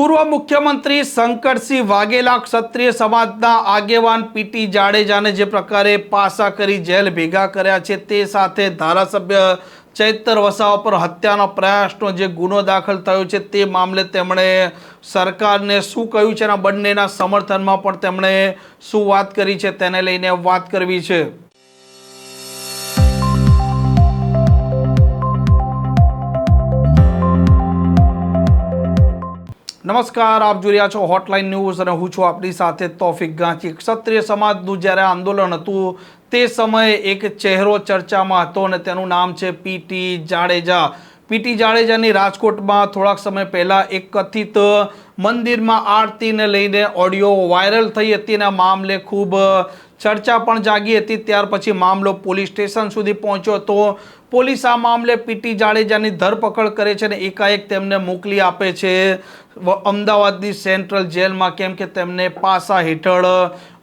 પૂર્વ મુખ્યમંત્રી શંકરસિંહ વાઘેલા ક્ષત્રિય સમાજના આગેવાન પીટી જાડેજાને જે પ્રકારે પાસા કરી જેલ ભેગા કર્યા છે તે સાથે ધારાસભ્ય ચૈતર વસાવા પર હત્યાનો પ્રયાસનો જે ગુનો દાખલ થયો છે તે મામલે તેમણે સરકારને શું કહ્યું છે અને બંનેના સમર્થનમાં પણ તેમણે શું વાત કરી છે તેને લઈને વાત કરવી છે. નમસ્કાર, આપ જોઈ રહ્યા છો હોટલાઇન ન્યૂઝ અને હું છું આપણી સાથે તોફિક ગાંચી ક્ષત્રિય સમાજનું જ્યારે આંદોલન હતું, તે સમયે એક ચહેરો ચર્ચામાં હતો અને તેનું નામ છે પીટી જાડેજા. પીટી જાડેજાની રાજકોટમાં થોડાક સમય પહેલાં એક કથિત મંદિરમાં આરતીને લઈને ઓડિયો વાયરલ થઈ હતી અને મામલે ખૂબ ચર્ચા પણ જાગી હતી. ત્યાર પછી મામલો પોલીસ સ્ટેશન સુધી પહોંચ્યો હતો. પોલીસ આ મામલે પીટી જાડેજાની ધરપકડ કરે છે અને એકાએક તેમને મોકલી આપે છે. અમદાવાદની સેન્ટ્રલ જેલમાં કેમ કે તેમને પાસા હેઠળ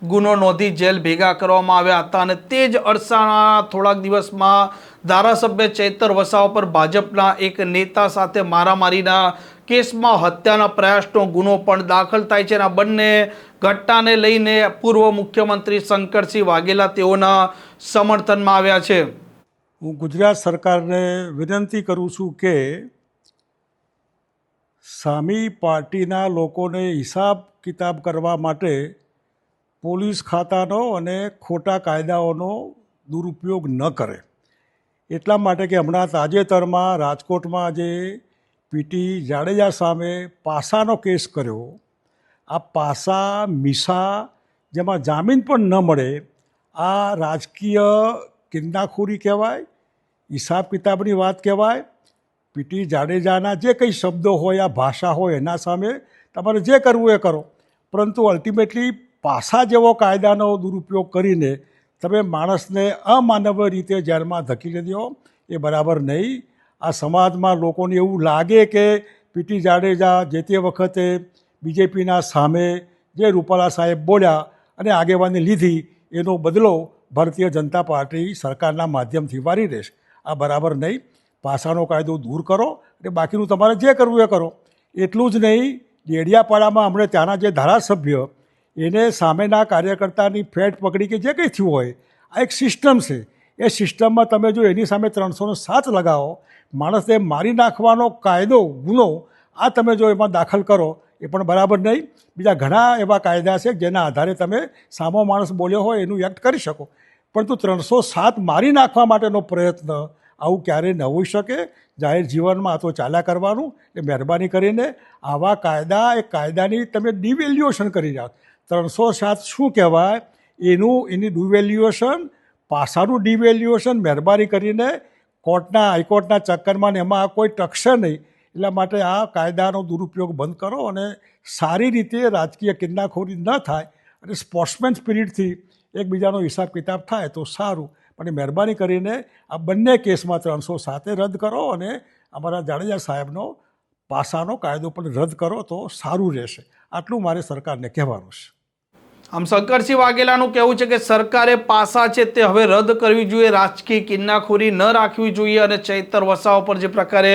ગુનો નોંધી જેલ ભેગા કરવામાં આવ્યા હતા અને તે જ અરસાના થોડાક દિવસમાં ધારાસભ્ય ચૈતર વસાવા પર ભાજપના એક નેતા સાથે મારામારીના કેસમાં હત્યાના પ્રયાસનો ગુનો પણ દાખલ થાય છે અને આ બંને ઘટનાને લઈને પૂર્વ મુખ્યમંત્રી શંકરસિંહ વાઘેલા તેઓના સમર્થનમાં આવ્યા છે. હું ગુજરાત સરકારને વિનંતી કરું છું કે સામી પાર્ટીના લોકોને હિસાબ કિતાબ કરવા માટે પોલીસ ખાતાનો અને ખોટા કાયદાઓનો દુરુપયોગ ન કરે. એટલા માટે કે હમણાં તાજેતરમાં રાજકોટમાં જે પીટી જાડેજા સામે પાસાનો કેસ કર્યો. આ પાસા, મીસા જેમાં જામીન પણ ન મળે, આ રાજકીય કિન્નાખોરી કહેવાય, હિસાબ કિતાબની વાત કહેવાય પીટી જાડેજાના જે કંઈ શબ્દો હોય, આ ભાષા હોય, એના સામે તમારે જે કરવું એ કરો. પરંતુ અલ્ટિમેટલી પાસા જેવો કાયદાનો દુરુપયોગ કરીને તમે માણસને અમાનવ રીતે જેલમાં ધકેલી દો, એ બરાબર નહીં. આ સમાજમાં લોકોને એવું લાગે કે પીટી જાડેજા જે તે વખતે બીજેપીના સામે જે રૂપાલા સાહેબ બોલ્યા અને આગેવાની લીધી, એનો બદલો ભારતીય જનતા પાર્ટી સરકારના માધ્યમથી વારી રહેશે આ બરાબર નહીં. પાસાનો કાયદો દૂર કરો અને બાકીનું તમારે જે કરવું એ કરો. એટલું જ નહીં, ડેડિયાપાડામાં હમણાં ત્યાંના જે ધારાસભ્ય, એને સામેના કાર્યકર્તાની ફેટ પકડી કે જે કંઈ થયું હોય, આ એક સિસ્ટમ છે. એ સિસ્ટમમાં તમે જો એની સામે ત્રણસોનો સાત લગાવો, માણસને મારી નાખવાનો કાયદો, ગુનો, આ તમે જો એમાં દાખલ કરો, એ પણ બરાબર નહીં. બીજા ઘણા એવા કાયદા છે જેના આધારે તમે સામો માણસ બોલ્યો હોય એનું એક્ટ કરી શકો. પરંતુ ત્રણસો સાત મારી નાખવા માટેનો પ્રયત્ન આવું ક્યારેય ન હોઈ શકે. જાહેર જીવનમાં આ તો ચાલ્યા કરવાનું. એ મહેરબાની કરીને આવા કાયદા, એ કાયદાની તમે ડિવેલ્યુએશન કરી જાઓ ત્રણસો સાત શું કહેવાય? એનું, એની ડિવેલ્યુએશન પાસાનું ડિવેલ્યુએશન મહેરબાની કરીને કોર્ટના, હાઈકોર્ટના ચક્કરમાં ને એમાં કોઈ ટકશે નહીં. એટલા માટે આ કાયદાનો દુરુપયોગ બંધ કરો અને સારી રીતે રાજકીય કિન્નાખોરી ન થાય અને સ્પોર્ટ્સમેન સ્પિરિટથી એકબીજાનો હિસાબ કિતાબ થાય તો સારું. પણ મહેરબાની કરીને આ બંને કેસમાં ત્રણસો સાતે રદ કરો અને અમારા જાડેજા સાહેબનો પાસાનો કાયદો પણ રદ કરો તો સારું રહેશે. આટલું મારે સરકારને કહેવાનું છે. આમ શંકરસિંહ વાઘેલાનું કહેવું છે કે સરકારે પાસા છે તે હવે રદ કરવી જોઈએ, રાજકીય કિન્નાખોરી ન રાખવી જોઈએ અને ચૈતર વસાવા પર જે પ્રકારે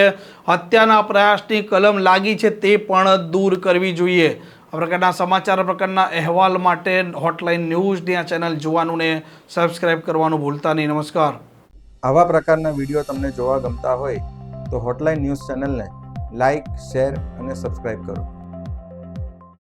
હત્યાના પ્રયાસની કલમ લાગી છે તે પણ દૂર કરવી જોઈએ. આ પ્રકારના સમાચાર પ્રકારના અહેવાલ માટે હોટલાઇન ન્યૂઝની આ ચેનલ જોવાનું ને સબસ્ક્રાઇબ કરવાનું ભૂલતા નહીં. નમસ્કાર. આવા પ્રકારના વીડિયો તમને જોવા ગમતા હોય તો હોટલાઇન ન્યૂઝ ચેનલને લાઇક શેર અને સબસ્ક્રાઇબ કરો.